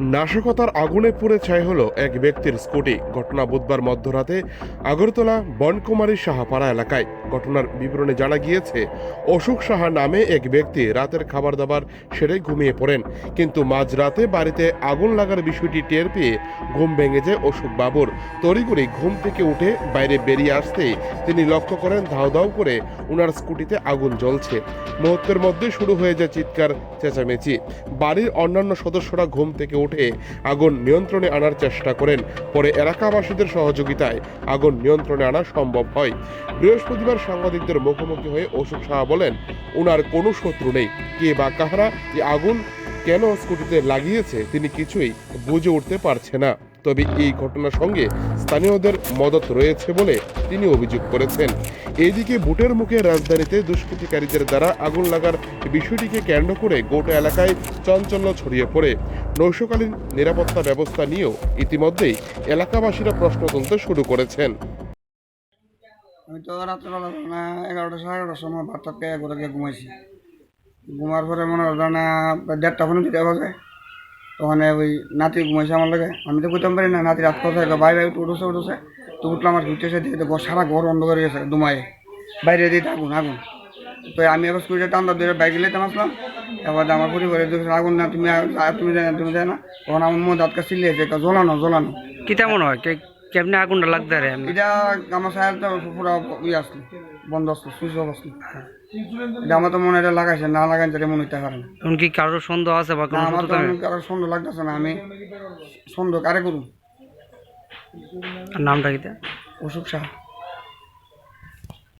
নাশকতার আগুনে পুড়ে ছাই হলো এক ব্যক্তির স্কুটি। ঘটনা বুধবার মধ্যরাতে আগরতলা বনকুমারী সাহাপাড়া এলাকায়। ঘটনার বিবরণে জানা গিয়েছে, অশোক সাহা নামে এক ব্যক্তি রাতের খাবার দাবার সেরে ঘুমিয়ে পড়েন। কিন্তু মাঝরাতে বাড়িতে আগুন লাগার বিষয়টি টের পেয়ে ঘুম ভেঙে যায় অশোক বাবুর। তড়িঘড়ি ঘুম থেকে উঠে বাইরে বেরিয়ে আসতেই তিনি লক্ষ্য করেন ধাও ধাও করে ওনার স্কুটিতে আগুন জ্বলছে। মুহূর্তের মধ্যে শুরু হয়ে যায় চিৎকার, চেঁচামেচি। বাড়ির অন্যান্য সদস্যরা ঘুম থেকে উঠে আগুন নিয়ন্ত্রণে আনার চেষ্টা করেন। পরে এলাকাবাসীদের সহযোগিতায় আগুন নিয়ন্ত্রণে আনা সম্ভব হয়। বৃহস্পতিবার সাংবাদিকদের মুখোমুখি হয়ে অশোক সাহা বলেন ওনার কোনো শত্রু নেই। কে বা কাহারা এই আগুন কেন স্কুটিতে লাগিয়েছে, তিনি কিছুই বুঝে উঠতে পারছে না। তবে এই ঘটনার সঙ্গে স্থানীয়দের মদত রয়েছে বলে তিনি অভিযোগ করেছেন। এইদিকে বুটের মুখে রাজধানীতে দুষ্কৃতিকারীদের দ্বারা আগুন লাগার বিষয়টিকে কেন্দ্র করে গোটা এলাকায় চাঞ্চল্য ছড়িয়ে পড়ে। নৈশকালীন নিরাপত্তা ব্যবস্থা নিয়েও ইতিমধ্যেই এলাকাবাসীরা প্রশ্ন তুলতে শুরু করেছেন। আমি তো রাত্রেবেলা না এগারোটা সাড়ে এগারোটার সময় ভাতটা পেয়ে গিয়ে ঘুমাইছি। ঘুমার পরে মনে হলো না, দেড়টা পনেরো দুটা বাজে ওখানে ওই নাতি ঘুমাইছে আমার লাগে। আমি তো বুঝতে পারি না নাতি রাত কথা বাইরে উঠে উঠেছে উঠেছে। তো উঠলাম আর ঘুরতেছে দেখে তো সারা ঘর অন্ধকার হয়ে গেছে দুমায়ে বাইরে দিয়ে আগুন আগুন। তো আমি এবার স্কুলে টান্দা ধরে বাইক লেতে আসলাম এবার আমার পরিবারের আগুন না তুমি তুমি জানো তুমি জানো না। তখন আমার মধ্যে আটকা সিলিয়েছে জ্বলানো জ্বলানো। কিতা মনে হয়? কে- কেমনে আগুনটা লাগতে রে এটা আমার সাহেব তো পুরো ইয়ে আসলো। বন্ধ আসলো সুইচ অফ আসলো এটা আমার তো মনে এটা লাগাইছে না লাগাই তাহলে মনে হইতে পারে না। এমনকি কারোর সন্দেহ আছে বা কোনো আমার তো কারোর সন্দেহ লাগতেছে না আমি সন্দেহ কারে করুন আর নামটা কি অশোক সাহা।